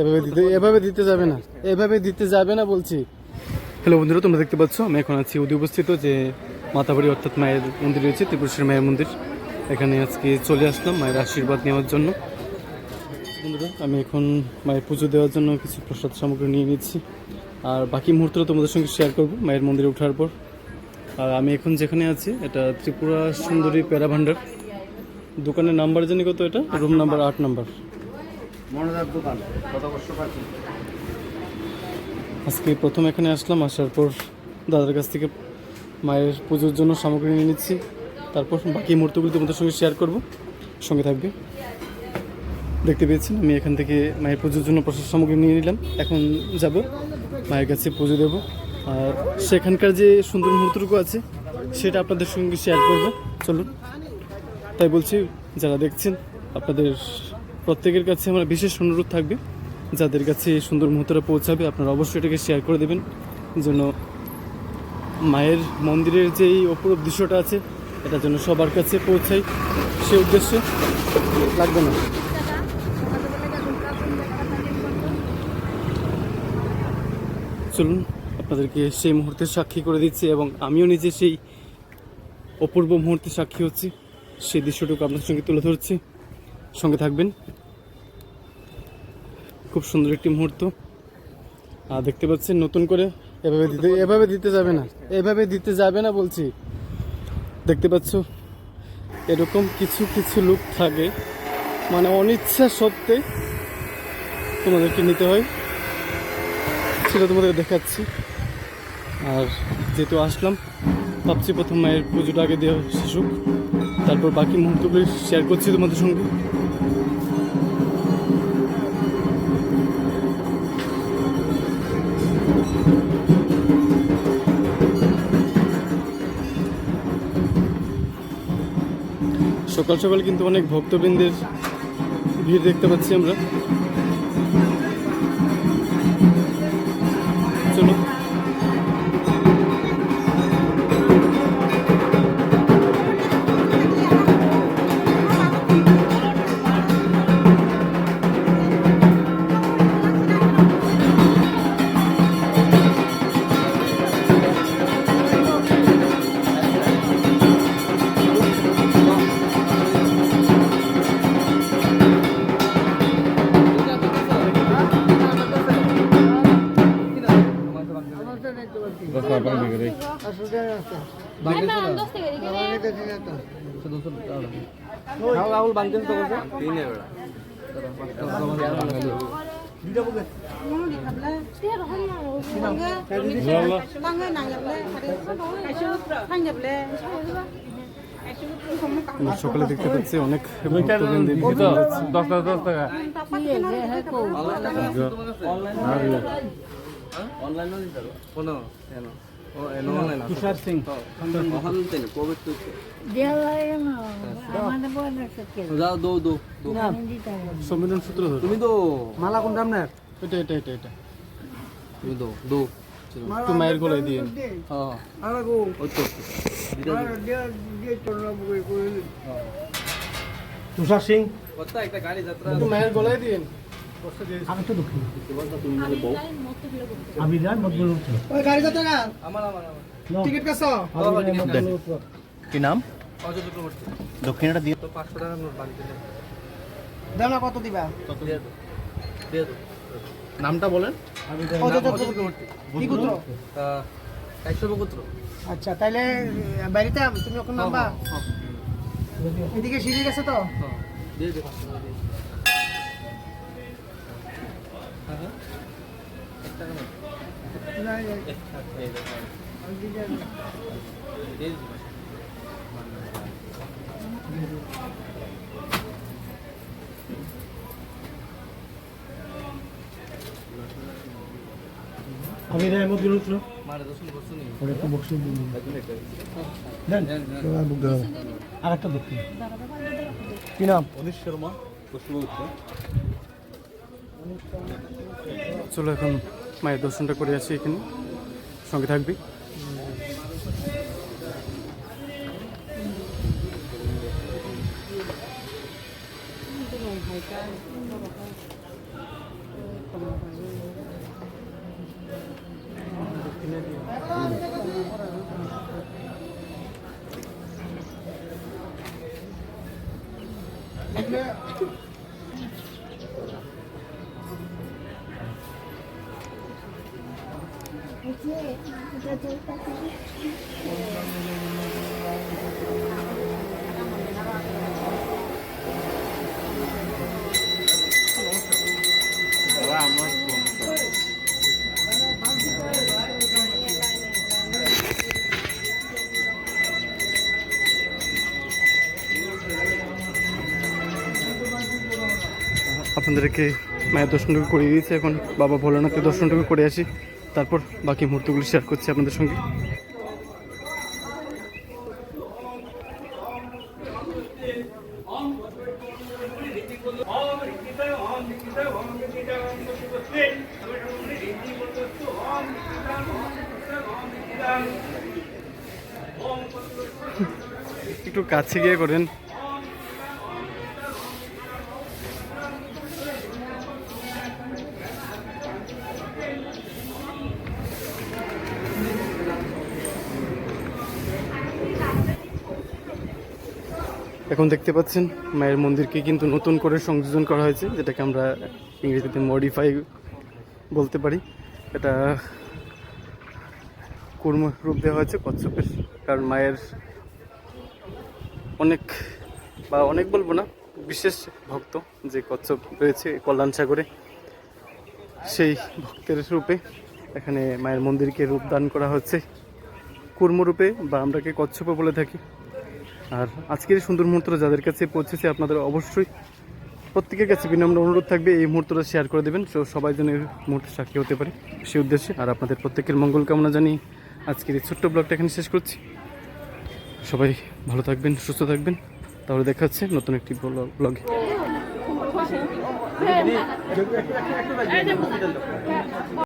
এভাবে দিতে এভাবে দিতে যাবে না। এভাবে দিতে যাবে না বলছি। হ্যালো বন্ধুরা, তোমরা দেখতে পাচ্ছ, আমি এখন আছি অতি উপস্থিত, যে মাতাবাড়ি অর্থাৎ মায়ের মন্দির রয়েছে, ত্রিপুরেশ্বরী মায়ের মন্দির। এখানে আজকে চলে আসলাম মায়ের আশীর্বাদ নেওয়ার জন্য। বন্ধুরা, আমি এখন মায়ের পুজো দেওয়ার জন্য কিছু প্রসাদ সামগ্রী নিয়ে নিচ্ছি। আর বাকি মুহূর্তটা তোমাদের সঙ্গে শেয়ার করব মায়ের মন্দিরে ওঠার পর। আর আমি এখন যেখানে আছি, এটা ত্রিপুরা সুন্দরী প্যারা ভান্ডার দোকানের নাম্বার জানি কত এটা? রুম নাম্বার আট নাম্বার আজকে প্রথম এখানে আসলাম, আসার পর দাদার কাছ থেকে মায়ের পুজোর জন্য সামগ্রী নিয়ে নিচ্ছি। তারপর বাকি মুহূর্তগুলো তোমাদের সঙ্গে শেয়ার করব। সঙ্গে থাকবে। দেখতে পেয়েছেন, আমি এখান থেকে মায়ের পুজোর জন্য প্রসাদ সামগ্রী নিয়ে নিলাম। এখন যাব, মায়ের কাছে পুজো দেব। আর সেখানকার যে সুন্দর মুহূর্তটুকু আছে, সেটা আপনাদের সঙ্গে শেয়ার করব। চলুন, তাই বলছি, যারা দেখছেন, আপনাদের প্রত্যেকের কাছে আমার বিশেষ অনুরোধ থাকবে। যাদের কাছে এই সুন্দর মুহূর্তটা পৌঁছাবে, আপনারা অবশ্যই এটাকে শেয়ার করে দেবেন। যেন মায়ের মন্দিরের যে এই অপরূপ দৃশ্যটা আছে, এটা যেন সবার কাছে পৌঁছায় সে উদ্দেশ্যে। লাগবে না। চলুন, আপনাদেরকে সেই মুহূর্তের সাক্ষী করে দিচ্ছি এবং আমিও নিজে সেই অপূর্ব মুহূর্তে সাক্ষী হচ্ছি। সেই দৃশ্যটুকু আপনার সঙ্গে তুলে ধরছি। সঙ্গে থাকবেন। খুব সুন্দর একটি মুহূর্ত। আর দেখতে পাচ্ছেন নতুন করে এভাবে দিতে এভাবে দিতে যাবে না, এভাবে দিতে যাবে না বলছি। দেখতে পাচ্ছ, এরকম কিছু কিছু লোক থাকে। মানে অনিচ্ছা সত্ত্বে তোমাদেরকে নিতে হয়। সেটা তোমাদের দেখাচ্ছি। আর যেহেতু আসলাম, ভাবছি প্রথম মায়ের পুজোটা আগে দেওয়া শিশুক তারপর বাকি মুহূর্তগুলি শেয়ার করছি তোমাদের সঙ্গে। সকাল সকাল কিন্তু অনেক ভক্তবৃন্দের ভিড় দেখতে পাচ্ছি আমরা। রাহুল বান্ধব তো তিনে আমরা সকালে দেখতে পাচ্ছি অনেক দশ টাকা দশ টাকা। অনলাইনও দিতে পারব কোনো কেন এনো অনলাইন তুষার সিং। কোভিড তো যাও দো দো সম্মেলন সূত্র তুমি দো মালা কোন দাম না এটা এটা এটা এটা। তুমি দো দো। একটু মায়ের গলায় দিয়ে হ্যাঁ। আরে গো। ওই তো। তুষার সিং? কত একটা গাড়ি যাত্রা মায়ের গলায় দিয়ে আমি তো দুঃখী আমি যাই মধ্যে আমার আমার আমার। টিকিট কাছ কি নাম? অজয় চক্রবর্তী। দক্ষিণটা দিয়ে তো পাঁচশো টাকা নোট বাকি কত দিবা? দিয়ে দিয়ে নামটা বলেন। অজয় চক্রবর্তী। কি আচ্ছা তাইলে বাড়িতে তুমি ওখানে নামবা। এদিকে সিঁড়ি গেছে তো? হ্যাঁ দিয়ে দে পাঁচশো টাকা দিয়ে হ্যাঁ হ্যাঁ এক টাকা নোট এক টাকা দিয়ে দে দিয়ে দে আমি রে মধ্যে উঠল মারে দর্শন করছ নি ওরে তো বক্সিং দেন আর একটা দক্ষিণ কি নাম অনিশ শর্মা পুষ্পগুপ্ত চলো এখন মায়ের দর্শনটা করে আসি এখানে। সঙ্গে থাকবি। আপনাদেরকে মায়ের দর্শনটুকু করিয়ে দিয়েছি। এখন বাবা ভোলানাথের দর্শনটুকু করে আসি। তারপর বাকি মুহূর্তগুলি শেয়ার করছি আপনাদের সঙ্গে। একটু কাছে গিয়ে করেন। এখন দেখতে পাচ্ছেন, মায়ের মন্দিরকে কিন্তু নতুন করে সংযোজন করা হয়েছে, যেটাকে আমরা ইংরেজিতে মডিফাই বলতে পারি। এটা কুর্ম রূপ দেওয়া হয়েছে কচ্ছপের, কারণ মায়ের অনেক, বা অনেক বলব না, বিশেষ ভক্ত যে কচ্ছপ রয়েছে কল্যাণ সাগরে, সেই ভক্তের রূপে এখানে মায়ের মন্দিরকে রূপদান করা হচ্ছে। কুর্মরূপে বা আমরাকে কচ্ছপও বলে থাকি। আর আজকের এই সুন্দর মুহূর্তটা যাদের কাছে পৌঁছেছে আপনাদের অবশ্যই প্রত্যেকের কাছে বিনম্র অনুরোধ থাকবে এই মুহূর্তটা শেয়ার করে দেবেন। তো সবাই যেন এই মুহূর্তে সাক্ষী হতে পারে সেই উদ্দেশ্যে। আর আপনাদের প্রত্যেকের মঙ্গল কামনা জানিয়ে আজকের এই ছোট্ট ব্লগটা এখানে শেষ করছি। সবাই ভালো থাকবেন, সুস্থ থাকবেন। তাহলে দেখা হচ্ছে নতুন একটি ব্লগে